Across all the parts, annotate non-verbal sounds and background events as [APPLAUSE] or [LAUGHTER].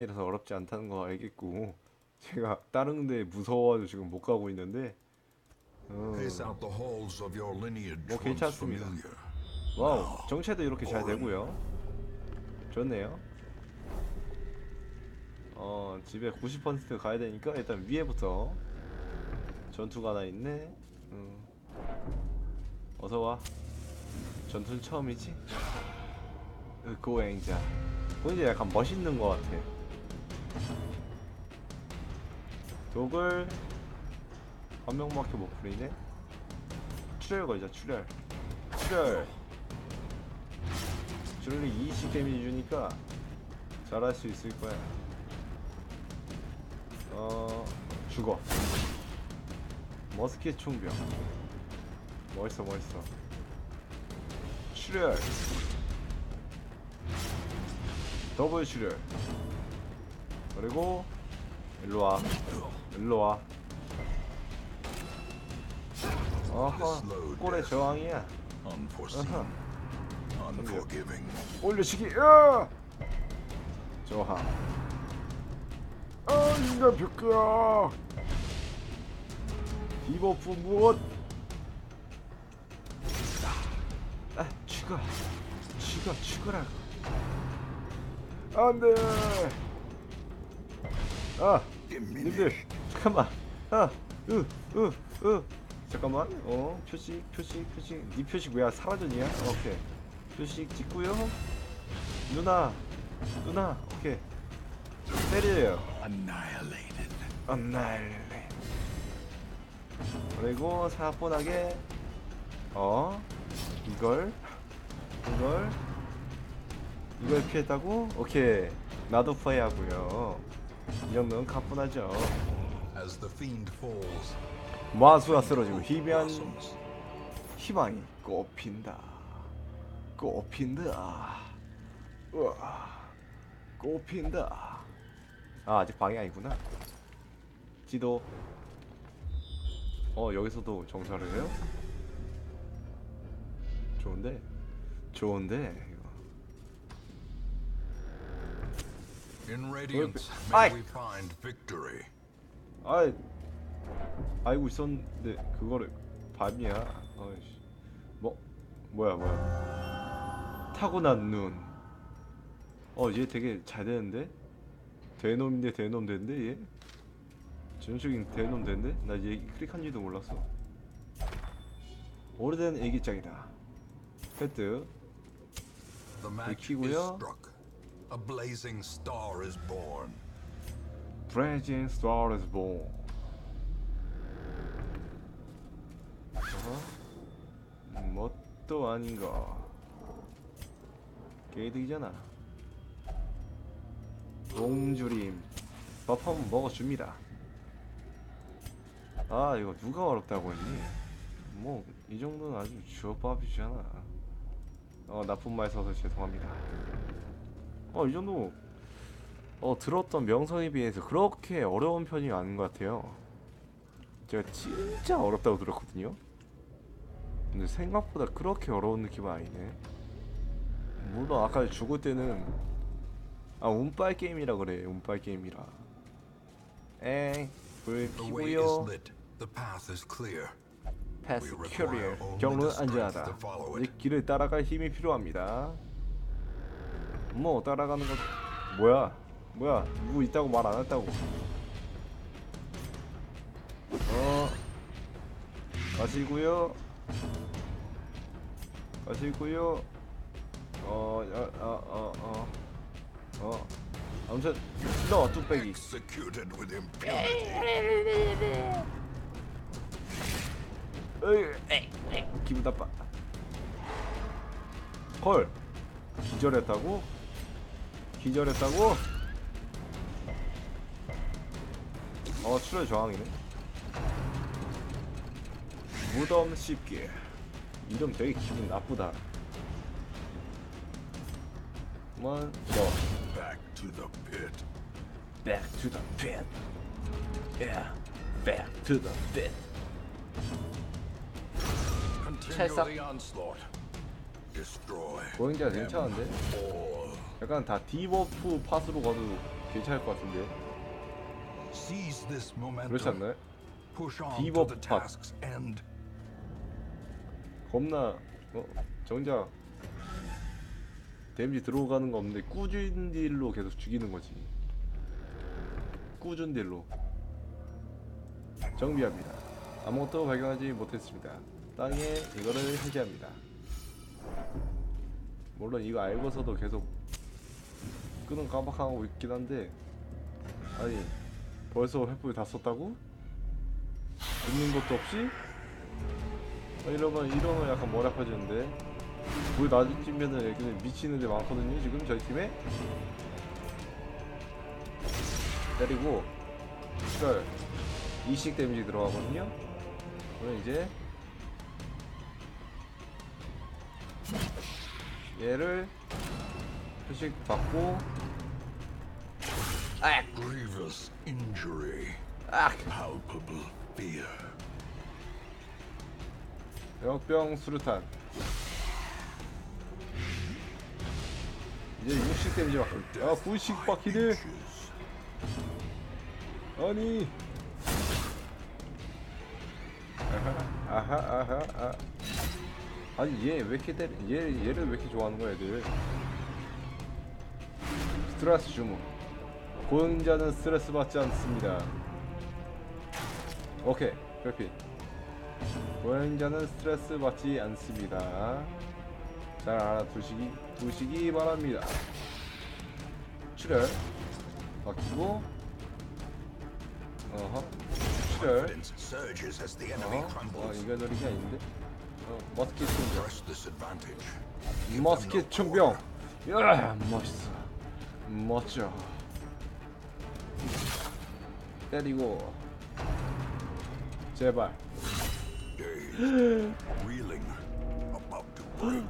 이라서 어렵지 않다는 거 알겠고 [LAUGHS] 제가 다른 데 무서워가지고 지금 못 가고 있는데 어, 뭐 괜찮습니다. 와우 정체도 이렇게 잘 되고요. 좋네요. 어 집에 90% 가야 되니까 일단 위에부터 전투가 하나 있네. 음. 어서와. 전투는 처음이지? 으, 고행자. 보니까 약간 멋있는 것 같아 독을 한 명밖에 못 부리네. 출혈 걸자 출혈. 출혈. 줄리 20 데미지 주니까 잘할 수 있을 거야. 어 죽어. 머스켓 총병. 멋있어 멋있어. 출혈. 더블 출혈. 그리고 일로 와. 일로 와. 어허 꼴의 저항이야. 올려치기. 야! 저항. 아 인간 벽야. 디버프 무엇? 아 죽어. 죽어 죽어라 안 돼. 아 님들 잠깐만. 아으으 으. 잠깐만. 어 표식 표식 표식. 니 표식 왜 사라졌냐? 오케이. 표식 찍고요. 누나 누나. 오케이. 때려요. Annihilated. 안날래 그리고 사뿐하게 어 이걸 이걸 이걸 피했다고? 오케이. 나도 파이하고요 이 정도는 가뿐하죠. 마수가 쓰러지고 blossoms. 희망이 꽃핀다. 꽃핀다. 우와. 꽃핀다. 아 아직 방이 아니구나. 지도. 어 여기서도 정찰을 해요? 좋은데? 좋은데 이거 In radiance, may we find victory. 아 알고 있었는데 그거를 밤이야. 어이씨. 뭐 뭐야 뭐야. 타고난 눈 어 얘 되게 잘 되는데? 대놈인데 대놈 되는데 얘? 전적인 대놈 되는데 나얘 클릭한지도 몰랐어. 오래된 match is 키고요. A blazing star is born. 브레진 스타ర్ is born. 어허 뭣도 아닌가? 게이득이잖아. 동주림 밥 한번 먹어줍니다. 아 이거 누가 어렵다고 했니? 뭐 이 정도는 아주 주어밥이잖아. 어 나쁜 말 써서 죄송합니다 어 이 정도 어 들었던 명성에 비해서 그렇게 어려운 편이 아닌 것 같아요. 제가 진짜 어렵다고 들었거든요. 근데 생각보다 그렇게 어려운 느낌은 아니네. 물론 아까 죽을 때는 아 운빨 게임이라 그래 운빨 게임이라. 엥, 불 clear. 패스 only 경로는 안전하다. 이. 길을 따라갈 힘이 필요합니다. 뭐 따라가는 거 뭐야? 뭐야? 누구 있다고 말 안 했다고? 어 가시고요. 가시고요. 어어어어 어, 어. 아무튼 너 뚝배기. 에이, 기분 나빠. 헐. 기절했다고? 기절했다고? 어, 출혈 저항이네. 무덤 씹기. 이름 되게 기분 나쁘다. 뭐, 너. Back to the pit. Back to the pit. Yeah. Back to the pit. Continue the onslaught. Destroy 고행자 괜찮은데? all. 약간 다 디버프 팟으로 가도 괜찮을 것 같은데. 그렇지 않나요? Push on to 디버 the 팟. 겁나 어, 정작 데미지 들어가는 거 없는데 꾸준 딜로 계속 죽이는 거지. 꾸준 딜로. 정비합니다. 아무것도 발견하지 못했습니다. 땅에 이거를 해제합니다. 물론 이거 알고서도 계속 끄는 깜빡하고 있긴 한데 아니 벌써 횃불 다 썼다고? 있는 것도 없이? 아, 이러면 이러면 약간 머리 아파지는데 불 낮으면은 여기는 미치는 데 많거든요 지금 저희 팀에 때리고 시발 이식 데미지 들어가거든요 그럼 이제 얘를 표식 받고 Grievous injury. Palpable fear. 역병 수류탄. 이제 60 데미지 받고 아 90 받기네 Inches. 아니. 아하 아하 아하 아 아니 얘 왜 이렇게 때리 얘 얘를 왜 이렇게 좋아하는 거야 애들? 스트레스 주문 고행자는 스트레스 받지 않습니다. 오케이 그렇게 고행자는 스트레스 받지 않습니다. 잘 알아두시기 두시기 바랍니다. 출혈. 바뀌고. 어허. 출혈. 어 crumbles. 이거 노리기 아닌데? 어 머스킷 총병 머스킷 총병. 야 멋있어. 멋져 때리고 제발 Dazed, reeling, about to break.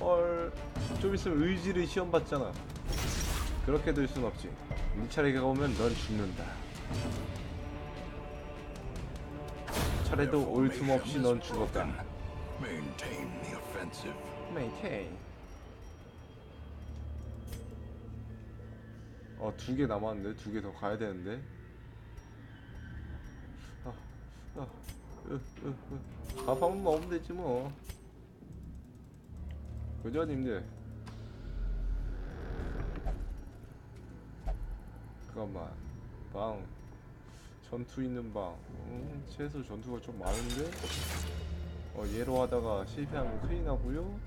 헐, 좀 있으면 의지를 시험 받잖아. 그렇게 될 순 없지. 네 차례가 오면 넌 죽는다. 차례도 올 틈 없이 넌 죽었다. Maintain 메이케이. 어, 두개 남았는데? 두 개 더 가야 되는데? 아, 아, 으, 으, 으. 가방만 넣으면 되지 뭐. 그죠, 님들? 잠깐만. 방. 전투 있는 방. 음, 최소 전투가 좀 많은데? 어, 얘로 하다가 실패하면 큰일 나고요.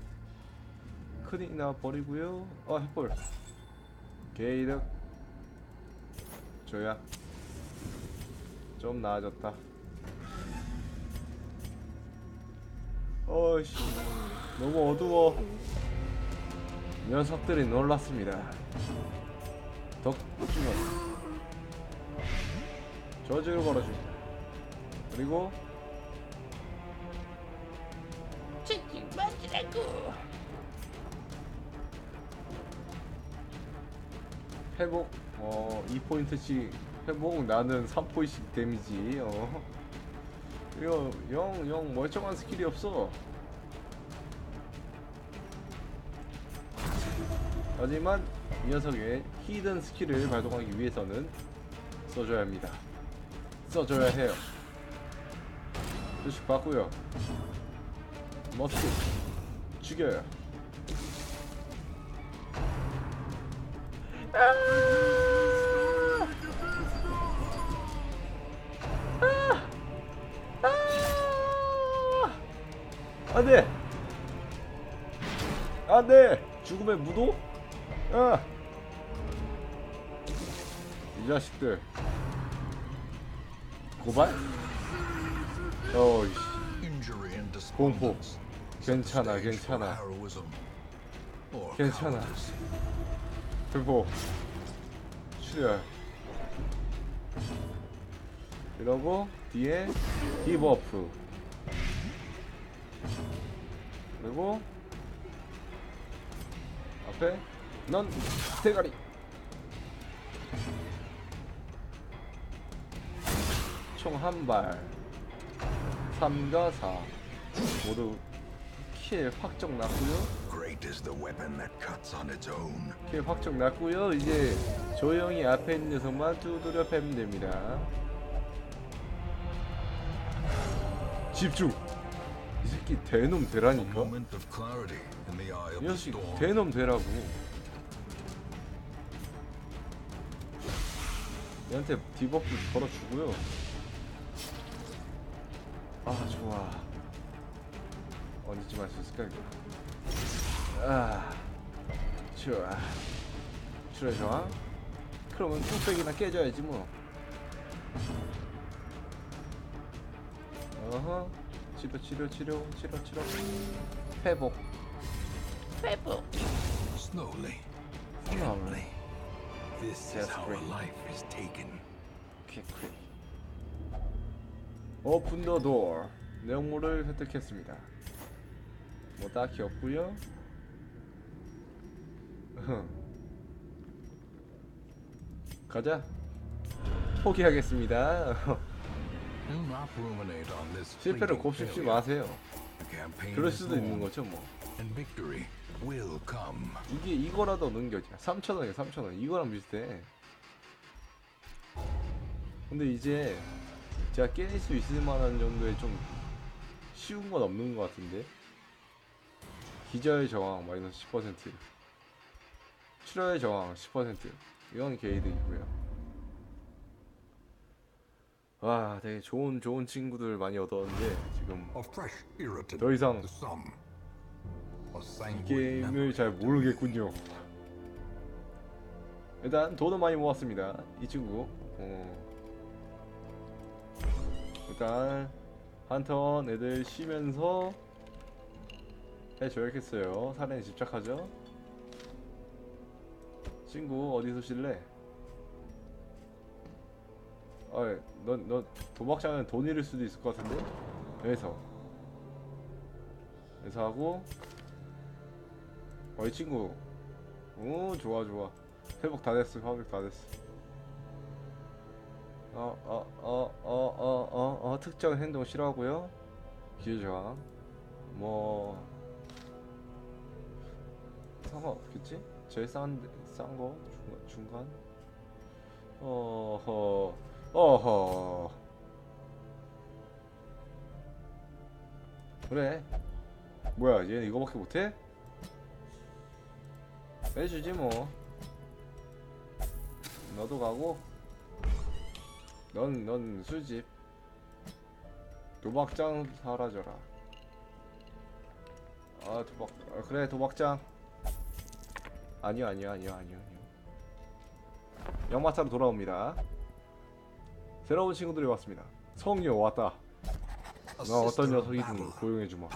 큰일 나 버리고요. 어, 햇볼. 게이득. 줘야. 좀 나아졌다. 어이씨. 너무 어두워. 녀석들이 놀랐습니다. 덕주면 저주를 걸어줍니다. 그리고 치킨 만지라고 회복 어 2포인트씩 회복 나는 3포인트씩 데미지. 어. 이거 영, 영 멀쩡한 스킬이 없어. 하지만 이 녀석의 히든 스킬을 발동하기 위해서는 써줘야 합니다. 써줘야 해요. 표식 받고요. 머스크 죽여요 안돼 안돼 죽음의 무도 아. 이 자식들 고발 어이씨 and 공포. 괜찮아 괜찮아 괜찮아. 회복 출혈 이러고 뒤에 디버프 그리고 앞에 넌 대가리 총 한발 3과 4 모두 킬 확정 났고요. 이렇게 확정 났고요. 이제 조용히 앞에 있는 녀석만 두드려 패면 됩니다. 집중. 이 새끼 대놈 되라니까. 이 storm. 대놈 되라고. 얘한테 디버프 걸어주고요. 아 좋아. 언제쯤 할 수 있을까 이거. 아 좋아. 출혈 좋아. 그러면 뚝배기나 깨져야지 뭐. 어허. 치료 치료 치료 치료 치료. 회복. 회복. Slowly, Slowly. this is how a life is taken. 퀵퀵 오픈 더 도어 내용물을 획득했습니다 뭐 딱히 없고요 가자 포기하겠습니다 [LAUGHS] 실패를 곱씹지. 마세요. 그럴 수도 있는 거죠 뭐. 이게 이거라도 넘겨져 3,000원이야 3,000원. 이거랑 비슷해. 근데 이제 제가 깰수 있을 만한 정도의 좀 쉬운 건 없는 것 같은데? 기저의 저항 마이너스 10% 출혈의 저항 10% 이건 게이득이고요 와 되게 좋은 좋은 친구들 많이 얻었는데 지금 더 이상 이 게임을 잘 모르겠군요. 일단 돈은 많이 모았습니다. 이 친구. 어. 일단 한 턴 애들 쉬면서 해줘야겠어요. 살인에 집착하죠. 친구 어디서 쉴래? 예. 어이 넌너 도박장은 돈 잃을 수도 있을 것 같은데? 여기서. 여기서 하고. 어이 친구. 오 좋아 좋아. 회복 다 됐어. 회복 다 됐어. 어 어 어 어 어어 어, 어, 어, 특정 행동 싫어하고요? 기회저항. 뭐. 상관없겠지? 제일 싼, 싼거? 중간? 중간? 어허. 어허. 그래. 뭐야 얘는 이거밖에 못해? 해주지 뭐. 너도 가고. 넌 넌 수집. 도박장 사라져라. 아 도박 아, 그래 도박장. 아니요 아니요 아니요 아니요 아니요. 영마차로 돌아옵니다 새로운 친구들이 왔습니다 성녀 왔다 나 어떤 녀석이든 고용해주마.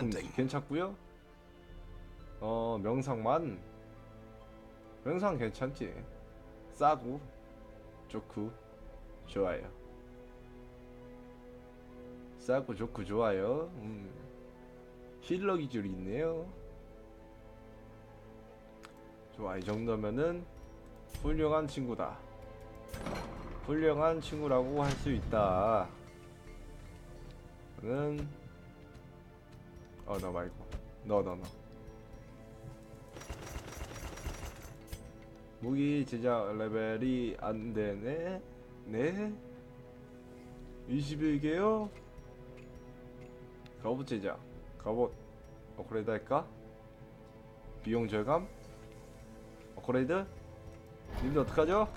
금지 괜찮고요. 어 명상만 명상 괜찮지. 싸고 좋고 좋아요. 싸고 좋고 좋아요. 음. 힐러 기줄이 있네요. 좋아 이 정도면은 훌륭한 친구다. 훌륭한 친구라고 할 수 있다. 는 어 너 말고. 너 너 너. 무기 제작 레벨이 안 되네. 네? 21개요? 갑옷 제작 갑옷. 업그레이드 할까? 비용 절감? 업그레이드? 님들 어떡하죠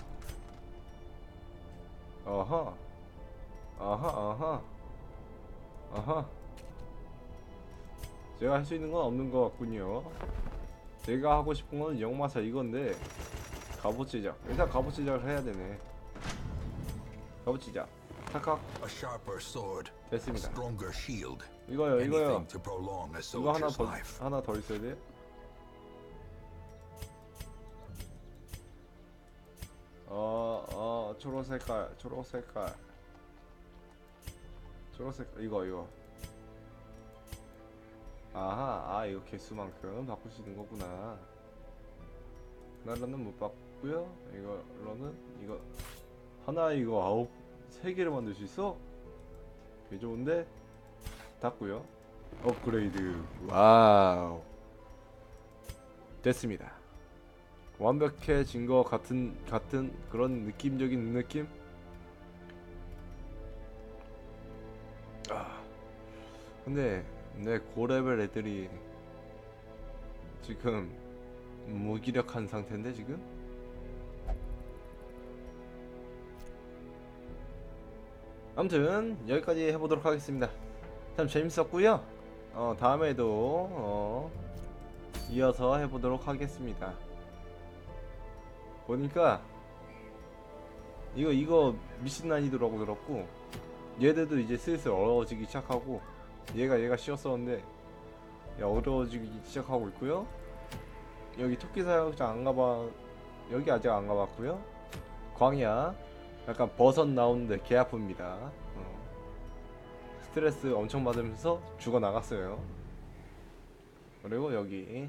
어허. 아하 아하 아하 제가 할 수 있는 건 없는 것 같군요. 제가 하고 싶은 건 영마사 이건데 갑옷 제작 일단 갑옷 제작을 해야 되네. 갑옷 제작 탁탁 됐습니다. 이거요 이거요. 이거 하나 더. 하나 더 있어야 돼 초록 색깔, 초록 색깔. 초록 색깔, 이거, 이거. 아하, 아, 이거 개수만큼 바꿀 수 있는 거구나. 하나로는 못 바꾸고요. 이거로는, 이거. 하나, 이거 아홉, 세 개를 만들 수 있어? 개 좋은데? 닫고요. 업그레이드 와우 됐습니다 완벽해진 거 같은 같은 그런 느낌적인 느낌 아 근데 내 고레벨 애들이 지금 무기력한 상태인데 지금 아무튼 여기까지 해보도록 하겠습니다. 참 재밌었고요. 어, 다음에도 어, 이어서 해보도록 하겠습니다. 보니까 이거 이거 미신 난이도라고 들었고 얘들도 이제 슬슬 어려워지기 시작하고 얘가 얘가 쉬웠었는데 야, 어려워지기 시작하고 있고요. 여기 토끼 사육장 안 가봐 여기 아직 안 가봤고요. 광야 약간 버섯 나오는데 개 아픕니다. 어. 스트레스 엄청 받으면서 죽어 나갔어요. 그리고 여기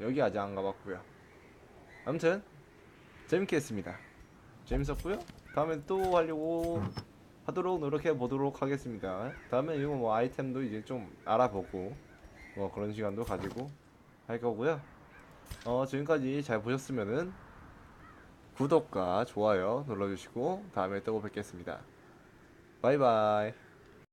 여기 아직 안 가봤고요. 아무튼 재밌게 했습니다. 재밌었고요. 다음에 또 하려고 하도록 노력해 보도록 하겠습니다. 다음에 이거 뭐 아이템도 이제 좀 알아보고 뭐 그런 시간도 가지고 할 거고요. 어 지금까지 잘 보셨으면은 구독과 좋아요 눌러주시고 다음에 또 뵙겠습니다. 바이바이.